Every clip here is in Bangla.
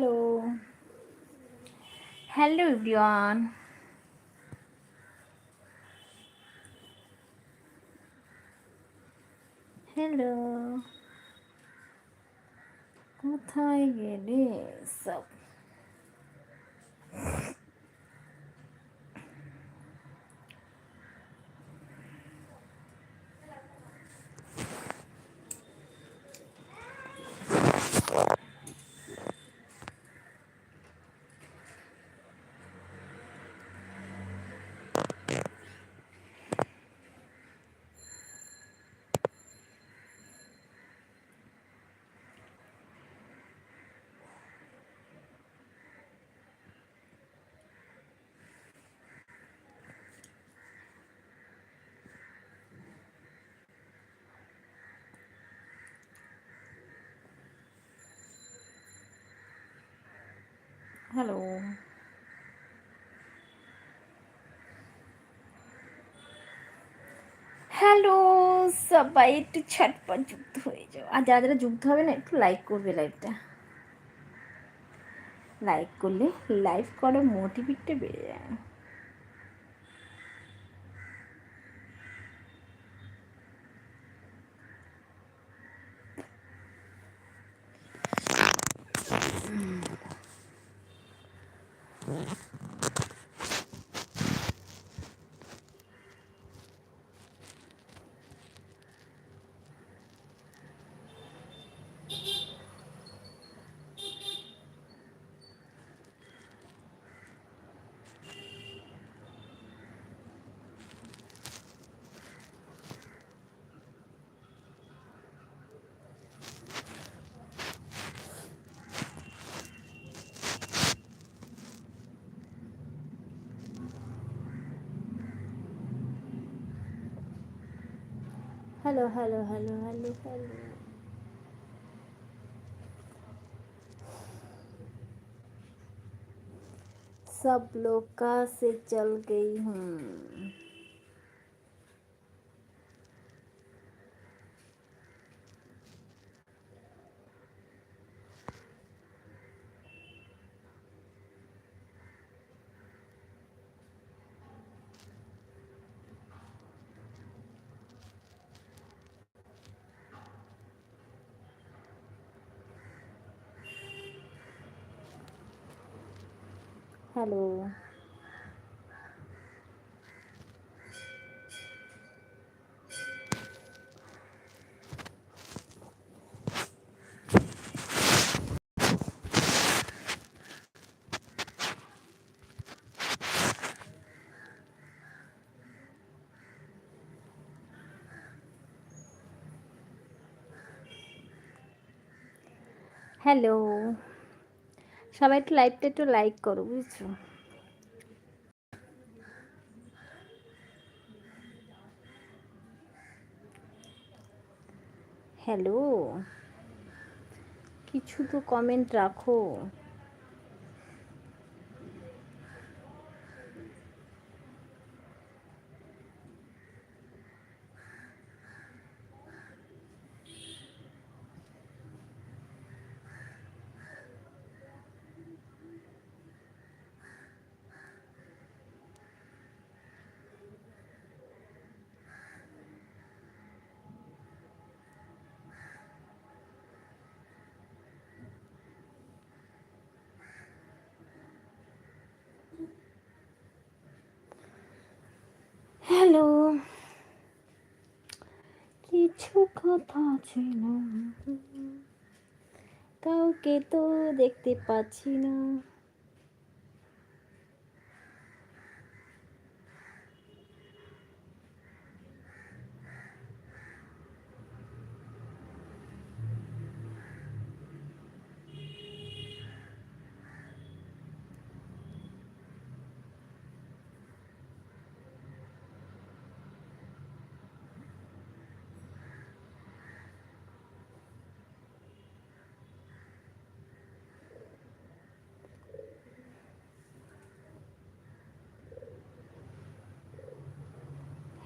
হ্যালো হ্যালো এভরিওয়ান হ্যালো কোথায় গেলে সব হ্যালো। হ্যালো, সবাই একটু ছটপট যুক্ত হয়ে যাও। আর যারা যারা যুক্ত হবে না, একটু লাইক করবে লাইভটা লাইক করলে লাইভ করার মোটিভেটটা বেড়ে যায়। Hello hello hello hello hello सब लोग कहाँ से चल गई हूँ? হ্যালো। সবাই একটু লাইভটা একটু লাইক করো বুঝছ? হ্যালো। কিছু তো কমেন্ট রাখো। হ্যালো। কিছু কথা ছিল কাউকে তো দেখতে পাচ্ছি না।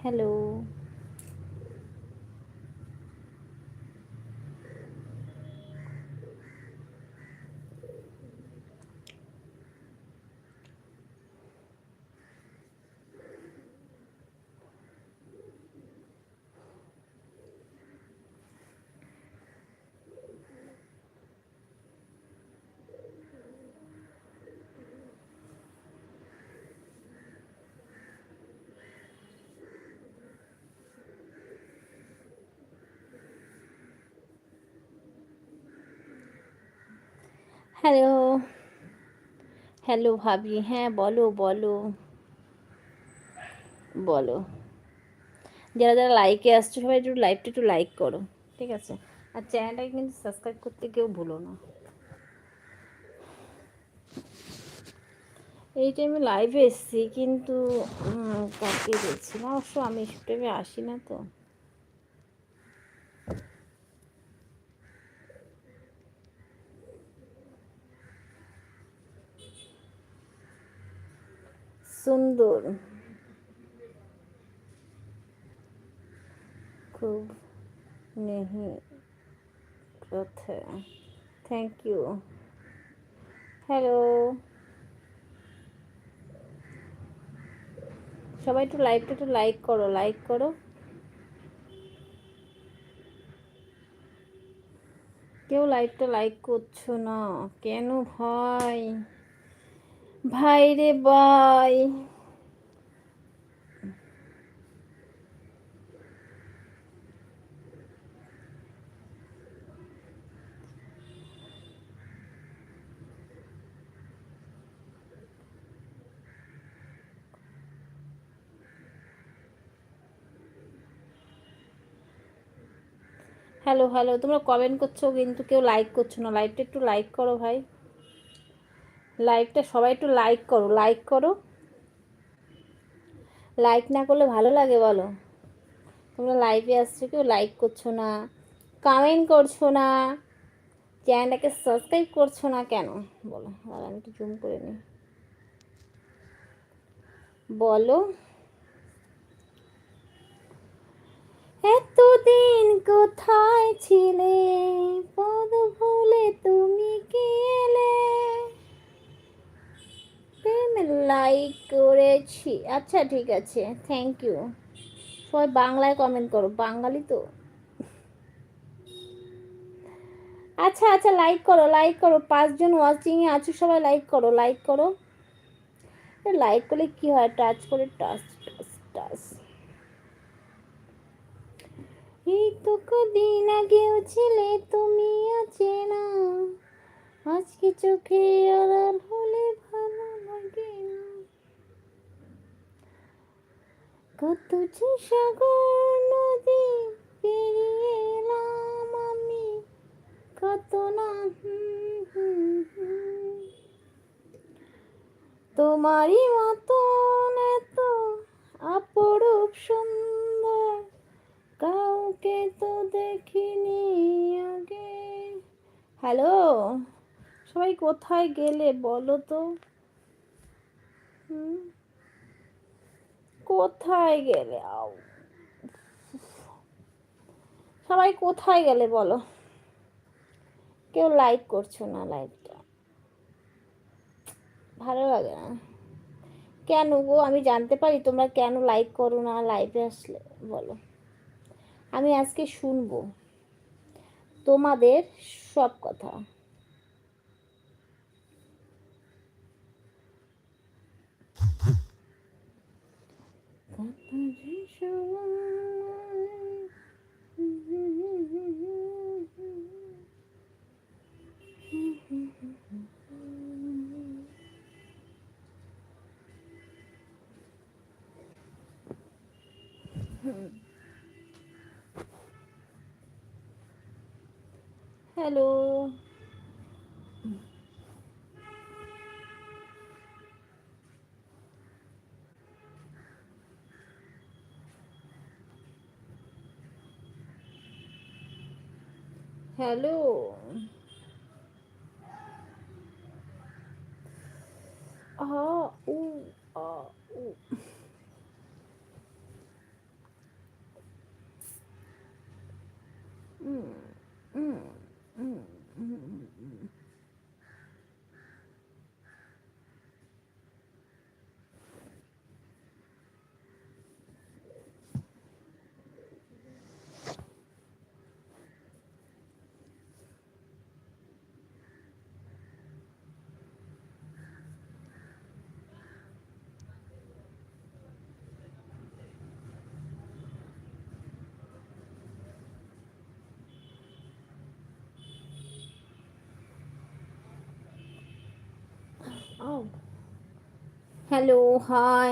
Hello hello. হ্যালো ভাবি হ্যাঁ বলো বলো। বলো। যারা যারা লাইকে আসছো, সবাই একটু লাইভটা একটু লাইক করো, ঠিক আছে? আর চ্যানেলটাকে কিন্তু সাবস্ক্রাইব করতে কেউ ভুলো না। এই টাইমে লাইভে এসেছি, কিন্তু কাকে দেখছি না অবশ্য আমি এসব টাইমে আসি না তো। সুন্দর। খুব নেহি কথা থ্যাংক ইউ হ্যালো সবাই একটু লাইভটা একটু লাইক করো লাইক করো। কেউ লাইভটা লাইক করছ না। কেন ভাই? ভাই রে ভাই। হ্যালো হ্যালো তোমরা কমেন্ট করছ কিন্তু কেউ লাইক করছ না। লাইভটা একটু লাইক করো ভাই। লাইভটা সবাই একটু লাইক করো লাইক করো। লাইক না করলে ভালো লাগে বলো। তোমরা লাইভে আসছো কেউ লাইক করছ না কমেন্ট করছ না চ্যানেলটাকে সাবস্ক্রাইব করছ না কেন? বলো আমি একটু জুম করে নিই। বলো, এতদিন কোথায় ছিলে? পদ ভুলে তুমি কি এলে লাইক করেছি। আচ্ছা ঠিক আছে। থ্যাংক ইউ সবাই বাংলায় কমেন্ট করো। বাঙালি তো। আচ্ছা আচ্ছা লাইক করো লাইক করো। পাঁচজন ওয়াচিংয়ে আছো, সবাই লাইক করো লাইক করো। লাইক করলে কি হয়? টাচ করে টাচ টাচ টাচ এই তো কদিন আগেও ছিলে তুমি আছে না আজকে চোখে আড়াল হলে ভালো। কত যে সাগর নদী পেরিয়ে এলাম আমি, কত না, তোমারই মতন এত অপরূপ সুন্দর, কাউকে তো দেখিনি আগে। হ্যালো সবাই কোথায় গেলে বলো তো? কোথায় গেলে সবাই কোথায় গেলে বলো? কেউ লাইক করছ না লাইকটা ভালো লাগে না। কেন গো? আমি জানতে পারি তোমরা কেন লাইক করো না লাইভে আসলে, বলো। আমি আজকে শুনব। তোমাদের সব কথা। Hello hello ah hello hi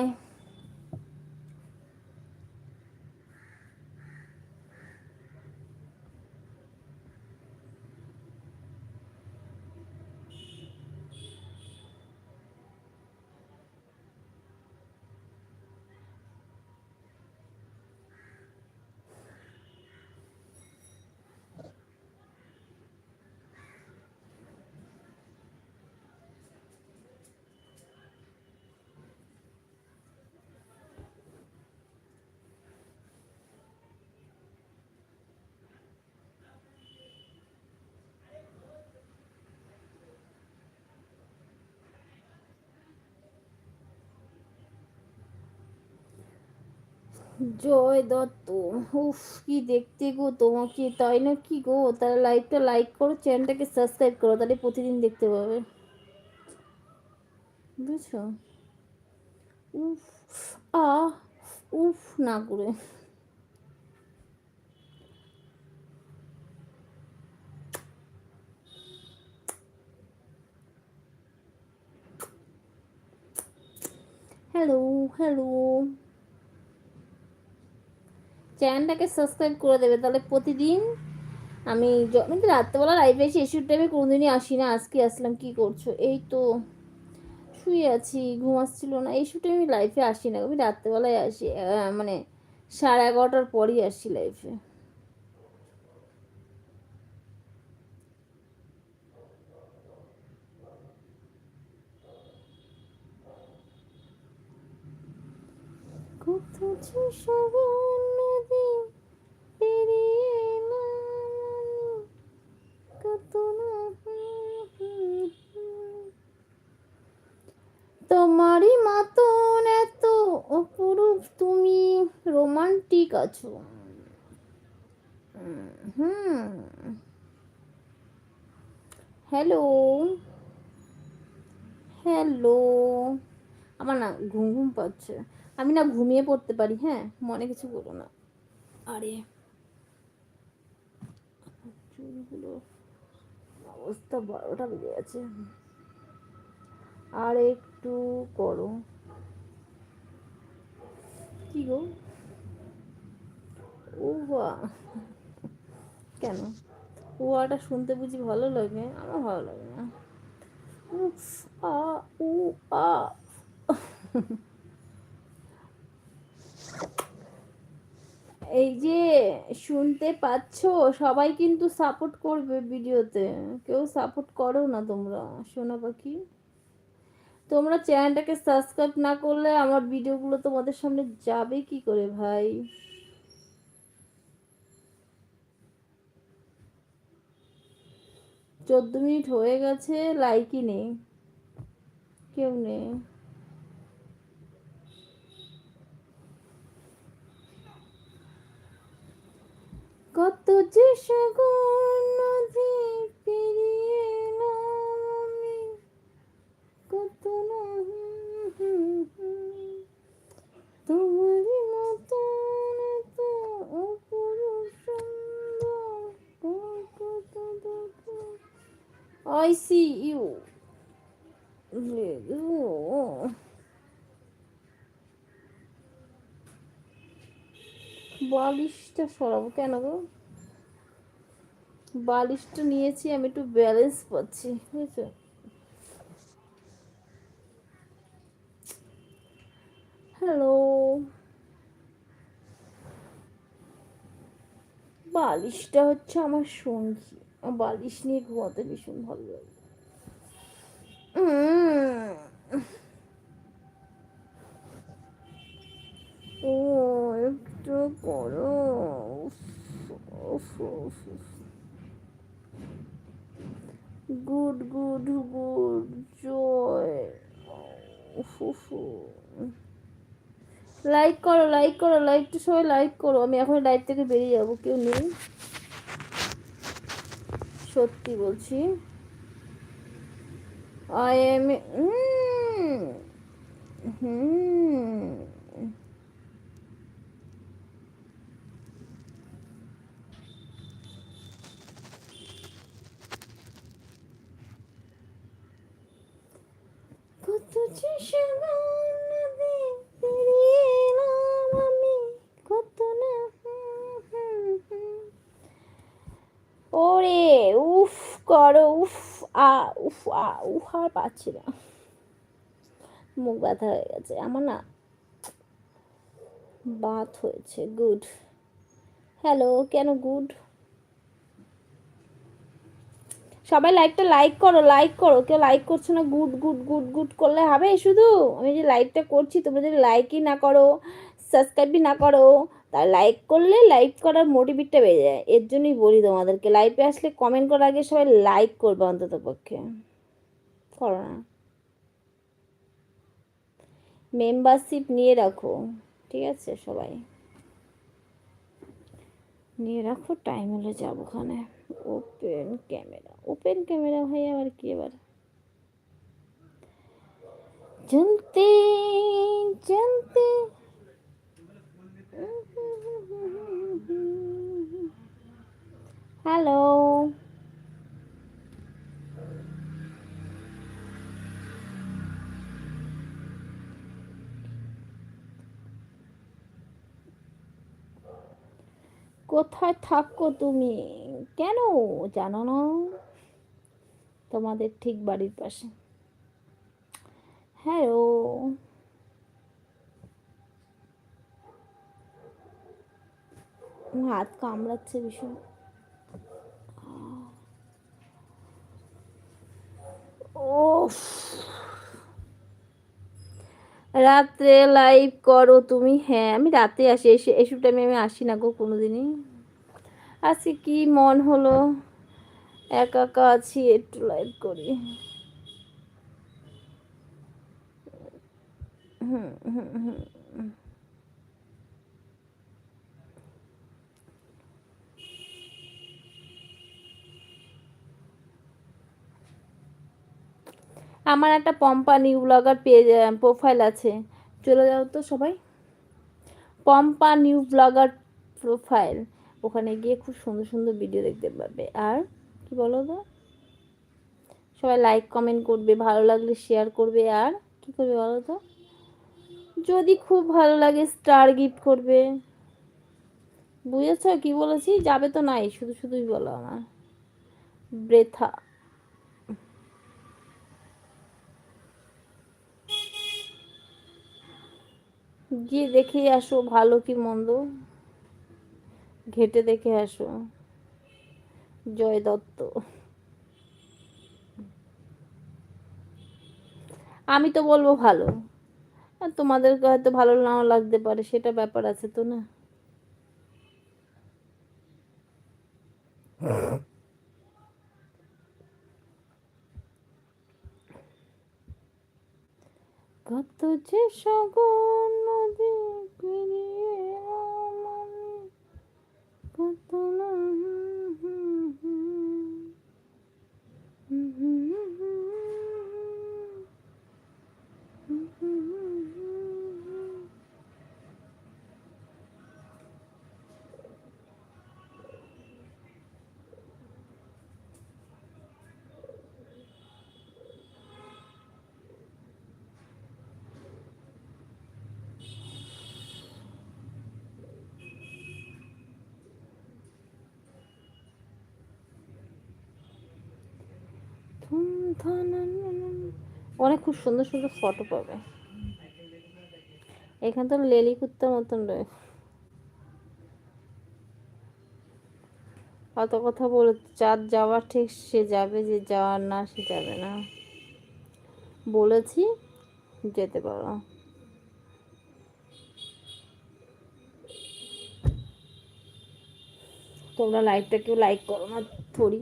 Joy Dutta. উফ, কি দেখতে গো তোমাকে, তাই না কি গো? তাহলে লাইভটা লাইক করো চ্যানেলটাকে সাবস্ক্রাইব করো, তাহলে প্রতিদিন দেখতে পাবে। বুঝছ? উফ আ উফ, না করে। হ্যালো হ্যালো চ্যানেলটাকে সাবস্ক্রাইব করে দেবে। তাহলে প্রতিদিন আমি আমি তো রাত্রেবেলা লাইভে এসে এসির টাইমে কোনোদিনই আসি না। আজকে আসলাম, কি করছ? এই তো শুয়ে আছি, ঘুম না। এই শুটে আমি লাইফে আসি না। আমি রাত্রেবেলায় আসি মানে সাড়ে এগারোটার পরই আসি লাইফে কত যে সবুজ নদী পেরিয়ে এলাম আমি, কত না তোমারই মতন এত অপরূপ তুমি রোমান্টিক আছো। হুম। হ্যালো। হ্যালো। আমার না ঘুম ঘুম পাচ্ছে। আমি না ঘুমিয়ে পড়তে পারি হ্যাঁ? মনে কিছু করো না। আরে। চুলগুলো অবস্থা বারোটা বেজে গেছে। আর একটু করো। কি গো? বা কেন? ওয়াটা শুনতে বুঝি ভালো লাগে? আমার ভালো লাগে না। উ এই যে শুনতে পাচ্ছ, সবাই কিন্তু সাপোর্ট করবে ভিডিওতে কেউ সাপোর্ট করো না তোমরা, সোনা পাখি। তোমরা চ্যানেলটাকে সাবস্ক্রাইব না করলে আমার ভিডিওগুলো তোমাদের সামনে যাবে কি করে ভাই? চোদ্দ মিনিট হয়ে গেছে, লাইকই নেই। কেউ নেই। কত যে সাগর নদী পেরিয়ে আমি, কত তোমারই মতন এত অপরূপ সুন্দর কত দেখো I see you. বালিশটা সরাবো কেন গো? বালিশটা নিয়েছি, আমি একটু ব্যালেন্স পাচ্ছি, বুঝেছ? হ্যালো বালিশটা হচ্ছে আমার সঙ্গী। বালিশ নিয়ে ঘুমাতে ভীষণ ভালো লাগে। ও, একটু করো। Good good good, Joy. Like করো লাইক করো, লাইকটা সবাই লাইক করো। আমি এখন লাইভ থেকে বেরিয়ে যাব, কেউ নেই? সত্যি বলছি। আই এম হুম কত যে সাগর ওরে উফ করো উফ আ উফ উফ আর পাচ্ছি না। মুখ ব্যথা হয়ে গেছে। আমার না বাত হয়েছে গুড হ্যালো কেন গুড সবাই লাইকটা লাইক করো লাইক করো। কেউ লাইক করছ না গুড গুড গুড গুড করলে হবে শুধু? আমি যে লাইকটা করছি, তোমরা যদি লাইকই না করো সাবস্ক্রাইবই না করো তার লাইক করলে লাইক করার মোটিভেটটা বেড়ে যায়। এর জন্যই বলি তোমাদেরকে লাইভে আসলে কমেন্ট করার আগে সবাই লাইক করবে অন্তত পক্ষে। করো না। মেম্বারশিপ নিয়ে রাখো, ঠিক আছে সবাই? নিয়ে রাখো টাইম হলে যাব ওখানে। ওপেন ক্যামেরা ওপেন ক্যামেরা ভাই আবার কি এবার চলতে চলতে। হ্যালো কোথায় থাকো তুমি? কেন? জানো না? তোমাদের ঠিক বাড়ির পাশে। হ্যালো। হাত কামড়াচ্ছে ভীষণ। রাত্রে লাইভ করো তুমি। হ্যাঁ আমি রাতে আসি। এসে, এসব টাইমে আমি আসি না গো কোনো দিনই আজকে কি মন হলো? একা একা আছি, একটু লাইভ করি। হুম হুম হুম। আমার একটা Pampa new blogger page profile আছে। চলে যাও তো সবাই। পম্পা নিউ ব্লগার প্রোফাইল ওখানে গিয়ে খুব সুন্দর সুন্দর ভিডিও দেখতে পাবে। আর কি বলো তো? সবাই লাইক কমেন্ট করবে, ভালো লাগলে শেয়ার করবে। আর কি করবে বলো তো? যদি খুব ভালো লাগে স্টার গিফট করবে। বুঝেছ কি বলেছি? যাবে তো নাই, শুধু শুধুই বলো আমার। ব্রেথা গিয়ে দেখে আসো, ভালো কি মন্দ। ঘেটে দেখে আসো। জয় দত্ত। আমি তো বলব ভালো। আর তোমাদেরকে হয়তো ভালো নাও লাগতে পারে, সেটা ব্যাপার আছে তো না? কত যে সগন নদী পেরিয়ে আমি কত না অনেক খুব সুন্দর সুন্দর ফটো পাবে। এখানে তো লেলি কুত্তার মতন রয়ে। অত কথা বলে চাঁদ যাওয়ার ঠিক সে যাবে, যে যাওয়ার না সে যাবে না। বলেছি, যেতে পারো। তোমরা লাইভটা কেউ লাইক করো না থরি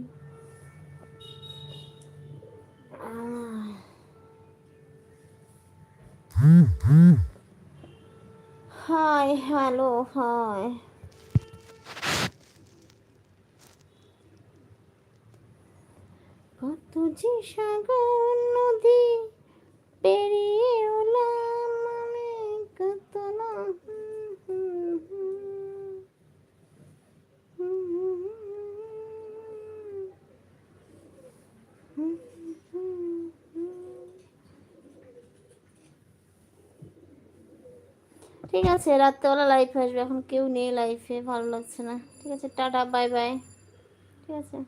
হাই হ্যালো হয়। কত যে সাগর নদী পেরিয়ে ওলাম আমি কত না ঠিক আছে, রাত্রেবেলা লাইফ আসবে। এখন কেউ নেই লাইফে ভালো লাগছে না। ঠিক আছে, টাটা বাই বাই ঠিক আছে।